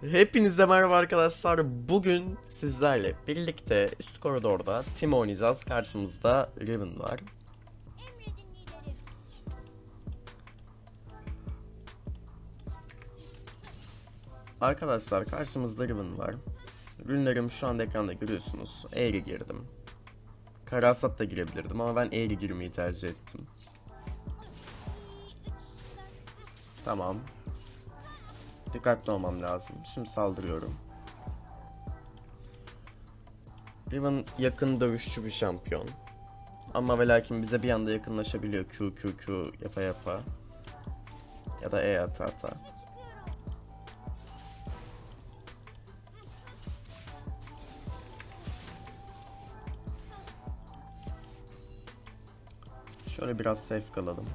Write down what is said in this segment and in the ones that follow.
Hepinize merhaba arkadaşlar. Bugün sizlerle birlikte üst koridorda team oynayacağız. Karşımızda Riven var. Arkadaşlar karşımızda Riven var. Ürünlerimi şu anda ekranda görüyorsunuz. Eğri girdim. Karasat da girebilirdim ama ben eğri girmeyi tercih ettim. Tamam. Dikkatli olmam lazım. Şimdi saldırıyorum. Riven yakın dövüşçü bir şampiyon. Ama ve lakin bize bir anda yakınlaşabiliyor Q Q Q yapa yapa. Ya da E ata ata. Şöyle biraz safe kalalım.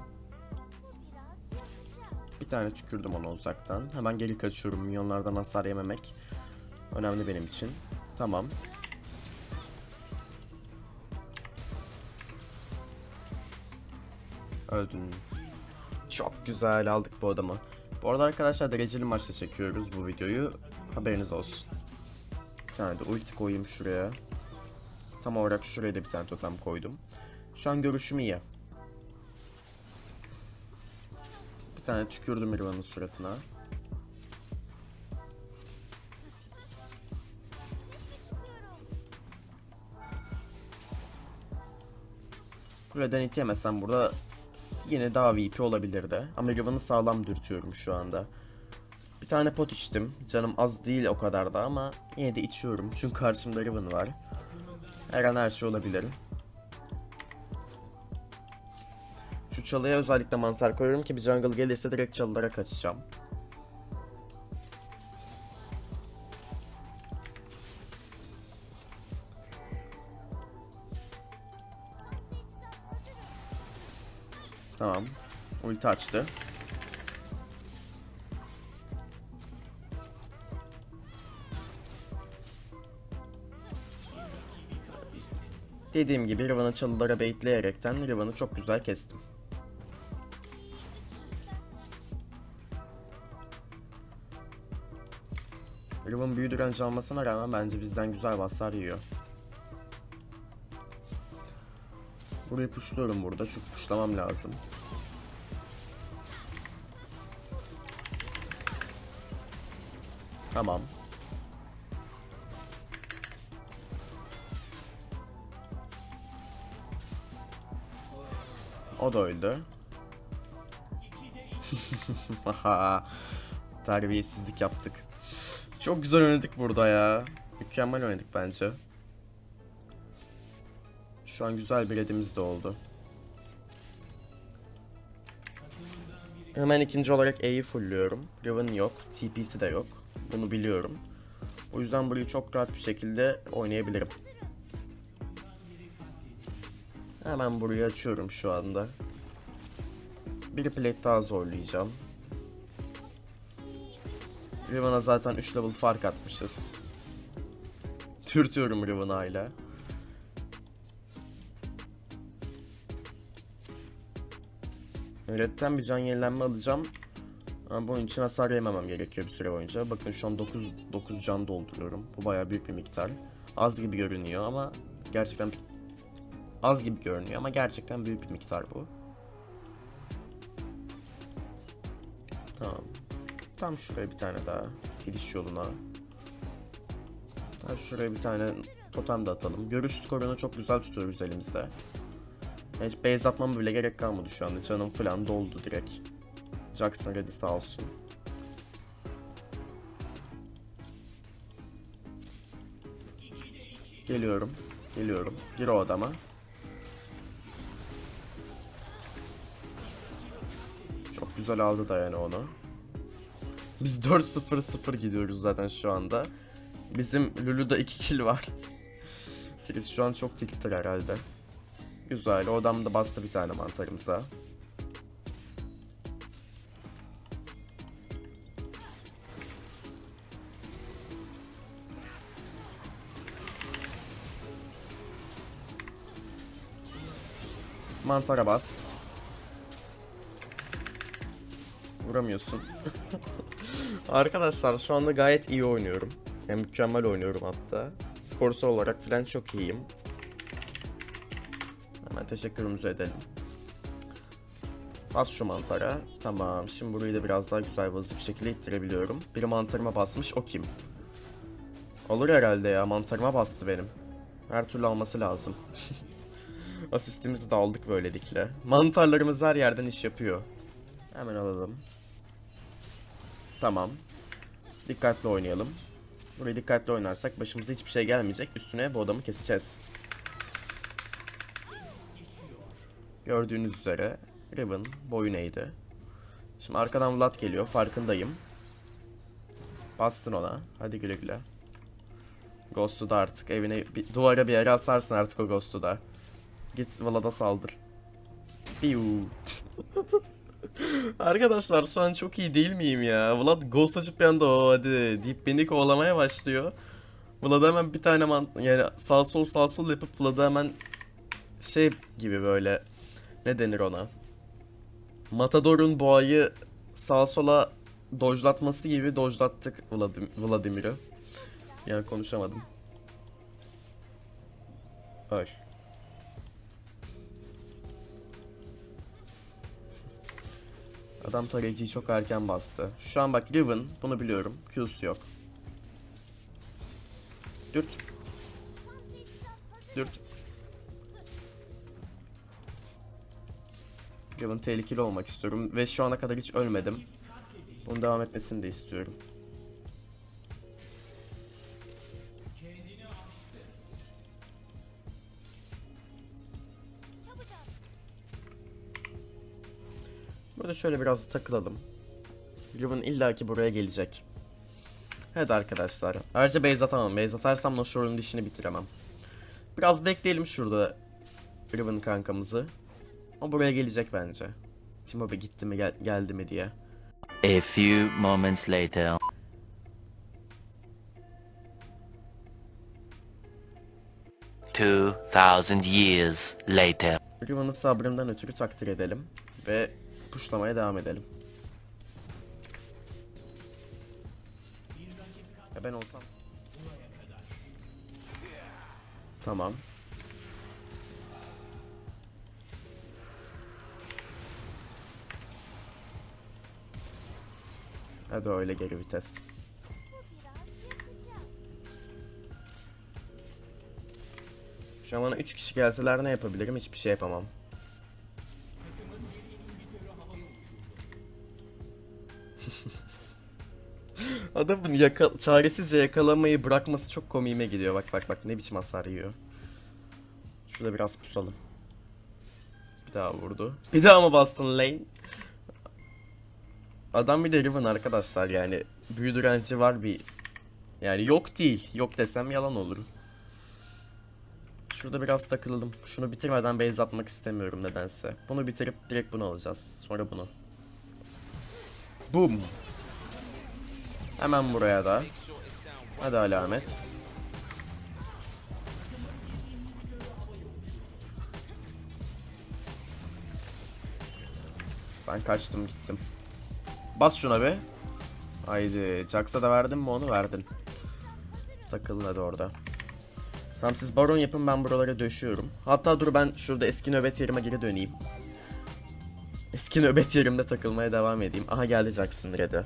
Tane tükürdüm ona uzaktan. Hemen geri kaçıyorum. Minyonlardan hasar yememek önemli benim için. Tamam. Öldün. Çok güzel aldık bu adamı. Bu arada arkadaşlar dereceli maçta çekiyoruz bu videoyu. Haberiniz olsun. Bir tane de ulti koyayım şuraya. Tam olarak şuraya da bir tane totem koydum. Şu an görüşüm iyi. Bir tane tükürdüm Irvan'ın suratına. Kuleden itiyemezsem burada yine daha VP olabilirdi. Ama Riven'ı sağlam dürtüyorum şu anda. Bir tane pot içtim. Canım az değil o kadar da ama yine de içiyorum. Çünkü karşımda Riven var. Her an her şey olabilir. Çalıya özellikle mantar koyuyorum ki bir jungle gelirse direkt çalılara kaçacağım. Tamam. Ulti açtı. Dediğim gibi Riven'ı çalılara baitleyerekten Riven'ı çok güzel kestim. Riven büyü direnci almasına rağmen bence bizden güzel basar yiyor. Burayı puşluyorum burada çünkü puşlamam lazım. Tamam. O da öldü. Terbiyesizlik yaptık. Çok güzel oynadık burada ya. Mükemmel oynadık bence. Şu an güzel bir redimiz de oldu. Hemen ikinci olarak E'yi fullüyorum. Riven yok, TP'si de yok. Bunu biliyorum. O yüzden burayı çok rahat bir şekilde oynayabilirim. Hemen burayı açıyorum şu anda. Bir plate daha zorlayacağım. Riven'a zaten 3 level fark atmışız. Türtüyorum Riven'a hala. Red'den bir can yenilenme alacağım. Ama bunun için hasar yememem gerekiyor bir süre boyunca. Bakın şu an 9, 9 can dolduruyorum. Bu bayağı büyük bir miktar. Az gibi görünüyor ama gerçekten az gibi görünüyor ama gerçekten büyük bir miktar bu. Tamam. Tam şuraya bir tane daha gidiş yoluna. Tam şuraya bir tane totem de atalım. Görüş skorunu çok güzel tutuyoruz elimizde. Hiç base atmam bile gerek kalmadı şu anda. Canım falan doldu direkt. Jackson ready sağ olsun. Geliyorum. Geliyorum. Gir o adama. Çok güzel aldı da yani onu. Biz 4-0-0 gidiyoruz zaten şu anda. Bizim Lulu'da 2 kill var. Tris şu an çok tilttir herhalde. Güzel. O adam da bastı bir tane mantarımıza. Mantara bas. Vuramıyorsun. Arkadaşlar şu anda gayet iyi oynuyorum. Yani mükemmel oynuyorum hatta. Skorsal olarak falan çok iyiyim. Hemen teşekkürümüzü edelim. Bas şu mantara. Tamam. Şimdi burayı da biraz daha güzel hızlı bir şekilde ittirebiliyorum. Biri mantarıma basmış. O kim? Olur herhalde ya. Mantarıma bastı benim. Her türlü alması lazım. Asistimizi de aldık böylelikle. Mantarlarımız her yerden iş yapıyor. Hemen alalım. Tamam. Dikkatli oynayalım. Burayı dikkatli oynarsak başımıza hiçbir şey gelmeyecek. Üstüne bu adamı keseceğiz. Gördüğünüz üzere Riven boyun eğdi. Şimdi arkadan Vlad geliyor. Farkındayım. Bastın ona. Hadi güle güle. Ghost'u da artık evine bir, duvara bir yere asarsın artık o Ghost'u da. Git Vlad'a saldır. Piu. Arkadaşlar şu an çok iyi değil miyim ya? Vlad Ghost açıp bir anda o hadi deyip beni kovalamaya başlıyor. Vlad'a hemen bir tane man yani sağ sol sağ sol yapıp Vlad'a hemen şey gibi böyle ne denir ona? Matador'un boğayı sağa sola dojlatması gibi dojlattık Vladim Vladimir'i. Yani konuşamadım. Öl. Adam tarayıcıyı çok erken bastı. Şu an bak Riven bunu biliyorum. Q'su yok. Dürt. Dürt. Riven tehlikeli olmak istiyorum ve şu ana kadar hiç ölmedim. Bunun devam etmesini de istiyorum. Burada şöyle biraz takılalım. Riven illaki buraya gelecek. Evet arkadaşlar. Ayrıca base atamam. Base atarsam Noshor'un dişini bitiremem. Biraz bekleyelim şurada Riven kankamızı. O buraya gelecek bence. Timobe gitti mi gel- geldi mi diye. A few moments later. Two thousand years later. Riven'ı sabrından ötürü takdir edelim. Ve puşlamaya devam edelim. Ya ben olsam... Tamam. Hadi öyle geri vites. Şu an bana 3 kişi gelseler ne yapabilirim? Hiçbir şey yapamam. Adamın yaka çaresizce yakalamayı bırakması çok komiğime gidiyor. Bak bak bak ne biçim hasar yiyor. Şurada biraz pusalım. Bir daha vurdu. Bir daha mı bastın lane? Adam bir de Riven arkadaşlar yani. Büyü direnci var bir. Yani yok değil. Yok desem yalan olur. Şurada biraz takılalım. Şunu bitirmeden base atmak istemiyorum nedense. Bunu bitirip direkt bunu alacağız. Sonra bunu. Boom. Hemen buraya da. Hadi alamet. Ben kaçtım gittim. Bas şuna be. Haydi. Jax'a da verdin mi onu verdin. Takılın hadi orada. Tamam siz baron yapın ben buralara döşüyorum. Hatta dur ben şurada eski nöbet yerime geri döneyim. Eski nöbet yerimde takılmaya devam edeyim. Aha geldi Jackson Red'e.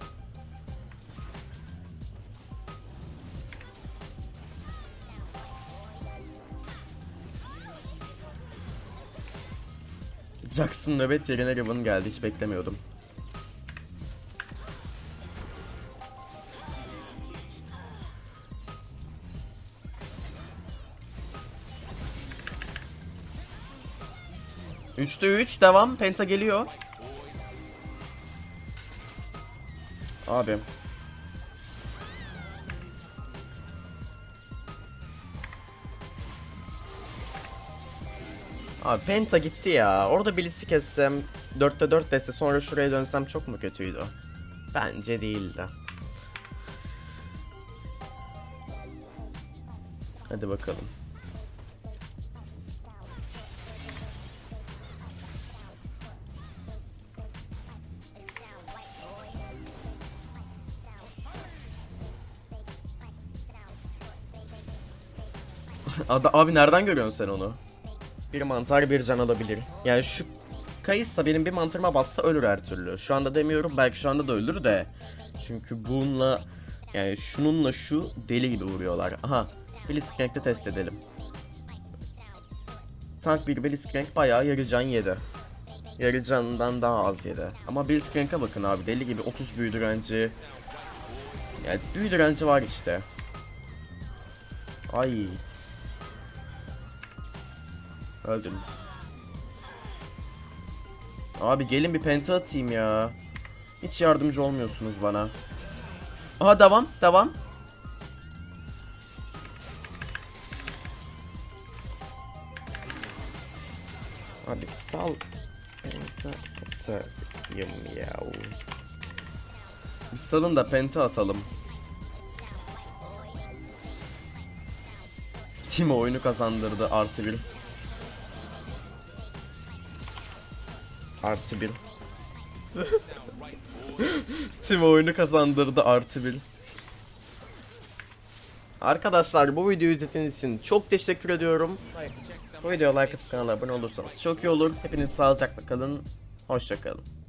Jackson nöbet yerine Riven geldi hiç beklemiyordum. Üçte üç devam Penta geliyor. Abi. Abi Penta gitti ya. Orada Blitz'i kessem, 4'te 4 dese sonra şuraya dönsem çok mu kötüydü? Bence değildi. Hadi bakalım. Abi nereden görüyorsun sen onu? Bir mantar bir can alabilir. Yani şu kayıssa benim bir mantarıma bassa ölür her türlü. Şu anda demiyorum belki şu anda da ölür de. Çünkü bununla yani şununla şu deli gibi vuruyorlar. Aha Blitzcrank'te test edelim. Tank bir Blitzcrank bayağı yarı can yedi. Yarı canından daha az yedi. Ama Blitzcrank'a bakın abi deli gibi 30 büyü direnci. Yani büyü direnci var işte. Ay. Öldüm. Abi gelin bir penta atayım ya. Hiç yardımcı olmuyorsunuz bana. Aha devam, devam. Abi sal penta atayım ya. Salın da penta atalım. Timo oyunu kazandırdı artı bir. Artı bir. Timo oyunu kazandırdı artı bir. Arkadaşlar bu videoyu izlediğiniz için çok teşekkür ediyorum. Bu videoya like atıp kanala abone olursanız çok iyi olur. Hepiniz sağlıcakla kalın. Hoşçakalın.